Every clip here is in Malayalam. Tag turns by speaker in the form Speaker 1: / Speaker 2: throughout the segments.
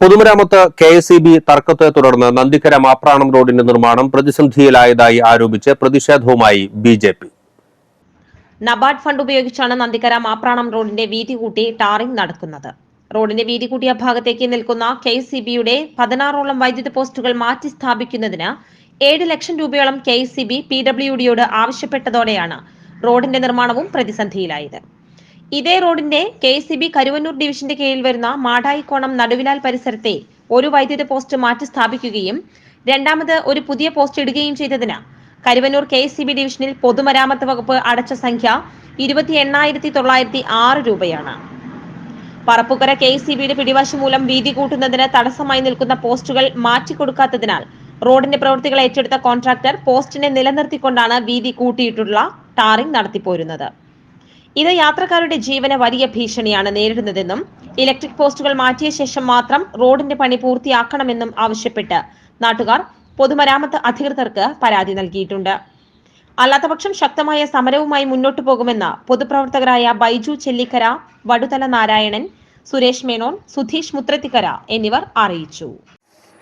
Speaker 1: പൊതുമരാമത്ത് കെ എസ് ഇ ബി തർക്കത്തെ തുടർന്ന് നന്ദിക്കര മാപ്രാണം റോഡിന്റെ നിർമ്മാണം പ്രതിസന്ധിയിലായതായി ആരോപിച്ച് പ്രതിഷേധവുമായി B J P.
Speaker 2: NABARD fund ഉപയോഗിച്ചാണ് നന്ദിക്കര മാപ്രാണം റോഡിന്റെ വീതി കൂട്ടി ടാറിംഗ് നടക്കുന്നത്. റോഡിന്റെ വീതി കൂട്ടിയ ഭാഗത്തേക്ക് നിൽക്കുന്ന കെ എസ് ഇ ബിയുടെ പതിനാറോളം വൈദ്യുത പോസ്റ്റുകൾ മാറ്റി സ്ഥാപിക്കുന്നതിന് ഏഴ് ലക്ഷം രൂപയോളം K S E B P W ഡിയോട് ആവശ്യപ്പെട്ടതോടെയാണ് റോഡിന്റെ നിർമ്മാണവും പ്രതിസന്ധിയിലായത്. ഇതേ റോഡിന്റെ കെ സി ബി കരുവന്നൂർ ഡിവിഷന്റെ കീഴിൽ വരുന്ന മാടായിക്കോണം നടുവിലാൽ പരിസരത്തെ ഒരു വൈദ്യുത പോസ്റ്റ് മാറ്റി സ്ഥാപിക്കുകയും രണ്ടാമത് ഒരു പുതിയ പോസ്റ്റ് ഇടുകയും ചെയ്തതിന് കരുവന്നൂർ കെ സി ബി ഡിവിഷനിൽ പൊതുമരാമത്ത് വകുപ്പ് അടച്ച സംഖ്യ ഇരുപത്തി എണ്ണായിരത്തി തൊള്ളായിരത്തി ആറ് രൂപയാണ്. പറപ്പുക്കര കെ സി ബിയുടെ പിടിവാശി മൂലം വീതി കൂട്ടുന്നതിന് തടസ്സമായി നിൽക്കുന്ന പോസ്റ്റുകൾ മാറ്റിക്കൊടുക്കാത്തതിനാൽ റോഡിന്റെ പ്രവൃത്തികൾ ഏറ്റെടുത്ത കോൺട്രാക്ടർ പോസ്റ്റിനെ നിലനിർത്തിക്കൊണ്ടാണ് വീതി കൂട്ടിയിട്ടുള്ള ടാറിംഗ് നടത്തിപ്പോരുന്നത്. ഇത് യാത്രക്കാരുടെ ജീവന് വലിയ ഭീഷണിയാണ് നേരിടുന്നതെന്നും ഇലക്ട്രിക് പോസ്റ്റുകൾ മാറ്റിയ ശേഷം മാത്രം റോഡിന്റെ പണി പൂർത്തിയാക്കണമെന്നും ആവശ്യപ്പെട്ട് നാട്ടുകാർ പൊതുമരാമത്ത് അധികൃതർക്ക് പരാതി നൽകിയിട്ടുണ്ട്. അല്ലാത്തപക്ഷം ശക്തമായ സമരവുമായി മുന്നോട്ടു പോകുമെന്ന് പൊതുപ്രവർത്തകരായ ബൈജു ചെല്ലിക്കര വടുതല നാരായണൻ സുരേഷ് മേനോൻ സുധീഷ് മുത്രത്തിക്കര എന്നിവർ അറിയിച്ചു.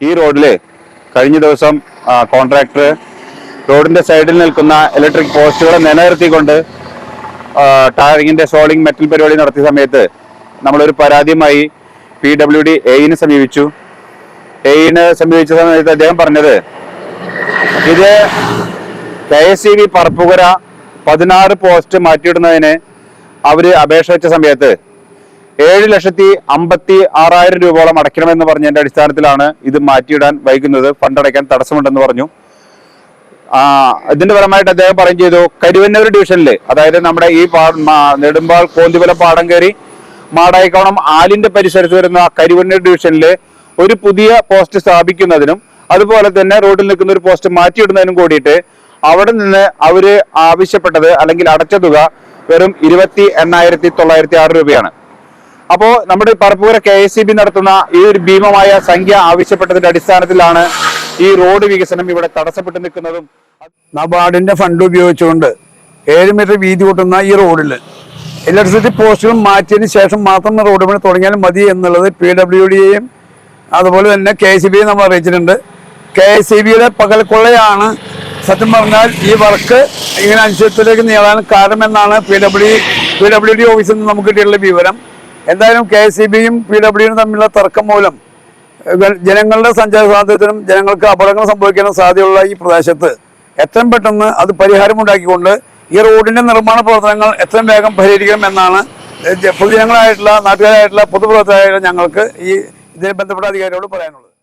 Speaker 3: ഈ റോഡിലെ കഴിഞ്ഞ ദിവസം കോൺട്രാക്ടർ റോഡിന്റെ സൈഡിൽ നിൽക്കുന്ന ഇലക്ട്രിക് പോസ്റ്റുകളെ നിലനിർത്തിക്കൊണ്ട് ടാറിങ്ങിന്റെ സോളിംഗ് മെറ്റൽ പരിപാടി നടത്തിയ സമയത്ത് നമ്മളൊരു പരാതിയുമായി പി ഡബ്ല്യു ഡി എയിനെ സമീപിച്ചു. എയിനെ സമീപിച്ച സമയത്ത് അദ്ദേഹം പറഞ്ഞത് ഇത് K S E B Parappukara പതിനാറ് പോസ്റ്റ് മാറ്റിയിടുന്നതിന് അവർ അപേക്ഷ വെച്ച സമയത്ത് ഏഴ് ലക്ഷത്തി അമ്പത്തി ആറായിരം രൂപയോളം അടയ്ക്കണമെന്ന് പറഞ്ഞതിന്റെ അടിസ്ഥാനത്തിലാണ് ഇത് മാറ്റിയിടാൻ വൈകുന്നത്. ഫണ്ട് അടയ്ക്കാൻ തടസ്സമുണ്ടെന്ന് പറഞ്ഞു. ഇതിന്റെ പരമായിട്ട് അദ്ദേഹം പറയും ചെയ്തു കരുവന്നൂർ ഡിവിഷനിൽ അതായത് നമ്മുടെ ഈ നെടുമ്പാൾ കോന്തിപുല പാടം കയറി മാടായിക്കോണം ആലിന്റെ പരിസരത്ത് വരുന്ന കരുവന്നൂർ ഡിവിഷനിൽ ഒരു പുതിയ പോസ്റ്റ് സ്ഥാപിക്കുന്നതിനും അതുപോലെ തന്നെ റോഡിൽ നിൽക്കുന്ന ഒരു പോസ്റ്റ് മാറ്റിയിടുന്നതിനും കൂടിയിട്ട് അവിടെ നിന്ന് അവർ ആവശ്യപ്പെട്ടത് അല്ലെങ്കിൽ അടച്ച തുക വെറും ഇരുപത്തി എണ്ണായിരത്തി തൊള്ളായിരത്തി ആറ് രൂപയാണ്. അപ്പോ നമ്മുടെ Parappur K S C B നടത്തുന്ന ഈ ഒരു ഭീമമായ സംഖ്യ ആവശ്യപ്പെട്ടതിന്റെ അടിസ്ഥാനത്തിലാണ് ഈ റോഡ് വികസനം ഇവിടെ തടസ്സപ്പെട്ട് നിൽക്കുന്നതും
Speaker 4: നബാർഡിന്റെ ഫണ്ട് ഉപയോഗിച്ചുകൊണ്ട് ഏഴ് മീറ്റർ വീതി കൂട്ടുന്ന ഈ റോഡിൽ ഇലക്ട്രിസിറ്റി പോസ്റ്റുകൾ മാറ്റിയതിന് ശേഷം മാത്രം റോഡ് പണി തുടങ്ങിയാൽ മതി എന്നുള്ളത് പി ഡബ്ല്യു ഡിയെയും അതുപോലെ തന്നെ കെ സി ബിയും നമ്മൾ അറിയിച്ചിട്ടുണ്ട്. കെ സി ബിയുടെ പകൽക്കൊള്ളയാണ് സത്യം പറഞ്ഞാൽ ഈ വർക്ക് ഇങ്ങനെ അനുസരിച്ചിലേക്ക് നീളാൻ കാരണമെന്നാണ് P W P W D ഓഫീസിൽ നിന്ന് നമുക്ക് കിട്ടിയിട്ടുള്ള വിവരം. എന്തായാലും കെ സി ബിയും പി ഡബ്ല്യുയും തമ്മിലുള്ള തർക്കം മൂലം ജനങ്ങളുടെ സഞ്ചാര സ്വാതന്ത്ര്യത്തിനും ജനങ്ങൾക്ക് അപകടങ്ങൾ സംഭവിക്കാനും സാധ്യതയുള്ള ഈ പ്രദേശത്ത് എത്രയും പെട്ടെന്ന് അത് പരിഹാരമുണ്ടാക്കിക്കൊണ്ട് ഈ റോഡിന്റെ നിർമ്മാണ പ്രവർത്തനങ്ങൾ എത്രയും വേഗം പരിഹരിക്കണം എന്നാണ് പൊതുജനങ്ങളായിട്ടുള്ള നാട്ടുകാരായിട്ടുള്ള പൊതുപ്രവർത്തകരായിട്ടുള്ള ഞങ്ങൾക്ക് ഈ ഇതിനെ ബന്ധപ്പെട്ട അധികാരികളോട് പറയാനുള്ളത്.